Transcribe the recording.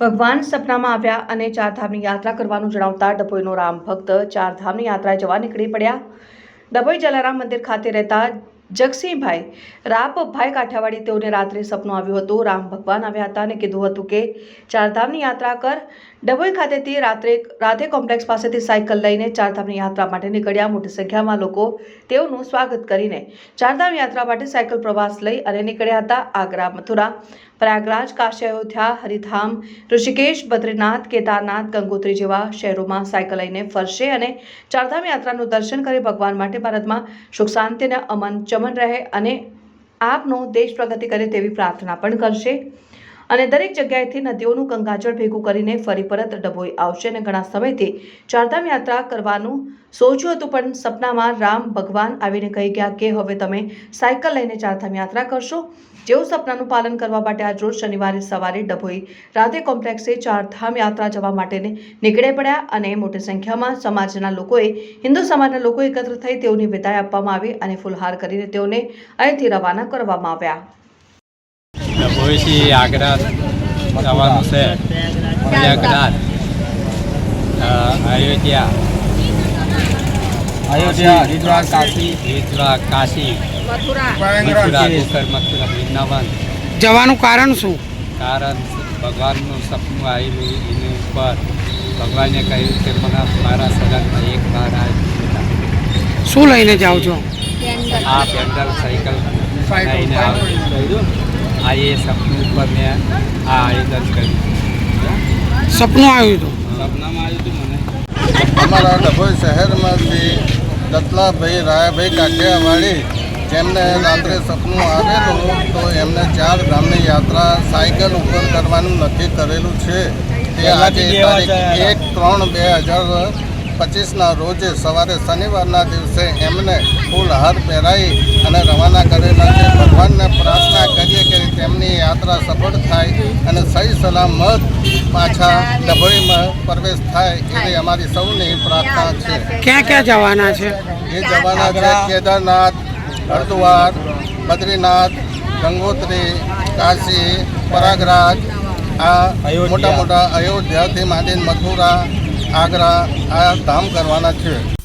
ભગવાન સપનામાં આવ્યા અને ચારધામની યાત્રા કરવાનું જણાવતા ડભોઈનો રામ ભક્ત ચારધામની યાત્રાએ જવા નીકળી પડ્યા. ડભોઈ જલારામ મંદિર ખાતે રહેતા જગસિંહભાઈ, રાપભાઈ કાઠિયાવાડી તેઓને રાત્રે સપનું આવ્યું હતું. રામ ભગવાન આવ્યા હતા અને કીધું હતું કે, ચારધામની યાત્રા કર ડભોઈ ખાતેથી રાત્રે રાધે કોમ્પ્લેક્સ પાસેથી સાયકલ લઈને ચારધામની યાત્રા માટે નીકળ્યા. મોટી સંખ્યામાં લોકો તેઓનું સ્વાગત કરીને ચારધામ યાત્રા માટે સાયકલ પ્રવાસ લઈ અને નીકળ્યા હતા આગ્રા, મથુરા, પ્રયાગરાજ, કાશી, અયોધ્યા, હરિધામ, ઋષિકેશ, બદ્રીનાથ, કેદારનાથ, ગંગોત્રી જેવા શહેરોમાં સાયકલ લઈને ફરશે અને ચારધામ યાત્રાનું દર્શન કરી ભગવાન માટે ભારતમાં સુખ શાંતિ અને અમન ચમન રહે અને આપનો દેશ પ્રગતિ કરે તેવી પ્રાર્થના પણ કરશે. અને દરેક જગ્યાએથી નદીઓનું ગંગાજળ ભેગું કરીને ફરી પરત ડભોઈ આવશે અને ઘણા સમયથી ચારધામ યાત્રા કરવાનું સોચ્યું હતું, પણ સપનામાં રામ ભગવાન આવીને કહી ગયા કે હવે તમે સાયકલ લઈને ચારધામ યાત્રા કરશો. જેવું સપનાનું પાલન કરવા માટે આજ રોજ શનિવારે સવારે ડભોઈ રાધે કોમ્પ્લેક્સે ચારધામ યાત્રા જવા માટે નીકળે પડ્યા અને મોટી સંખ્યામાં સમાજના લોકોએ, હિન્દુ સમાજના લોકો એકત્ર થઈ તેઓની વિદાય આપવામાં આવી અને ફૂલહાર કરીને તેઓને અહીંથી રવાના કરવામાં આવ્યા. ડભોઈથી આગ્રા જવાનું છે. પ્રયાગરાજ અયોધ્યા. અયોધ્યા હરિદ્વાર કાશી. હરિદ્વાર કાશી. મથુરા. ગોકર્ણ મથુરા વૃંદાવન. જવાનું કારણ શું? કારણ ભગવાનનું સપનું આવેલું એની ઉપર. ભગવાને કહ્યું કે મને મારા સગનમાં એક વાર આવ્યું શું લઈને જાઓ છો? આ પેન્ડલ સાયકલ લઈને આવ્યું આ એ સપનું ઉપર મેં આ આયોજન કર્યું. સપનું આવ્યું હતું. સપનામાં આવ્યું હતું મને. અમારા ડભોઈ શહેરમાંથી દત્તલાભાઈ રાયાભાઈ કાઠિયાવાડી જેમને રાત્રે સપનું આવેલું તો એમને ચાર ધામની યાત્રા સાયકલ ઉપર કરવાનું નક્કી કરેલું છે. તે આજે તારીખ એક ત્રણ બે હજાર પચીસના રોજે સવારે શનિવારના દિવસે એમને ફૂલ હાર પહેરાવી અને રવાના કરેલા છે ભગવાનને પ્રાર્થના કરીએ કે તેમની યાત્રા સફળ થાય અને સહી સલામત પાછા ડભોઈમાં પ્રવેશ થાય એવી અમારી સૌની પ્રાર્થના છે. ક્યાં ક્યાં જવાના છે? એ જવાના છે કેદારનાથ હરિદ્વાર બદ્રીનાથ ગંગોત્રી કાશી પ્રયાગરાજ આ મોટા મોટા અયોધ્યાથી માંડીને મથુરા આગ્રા આ ધામ કરવાના છે.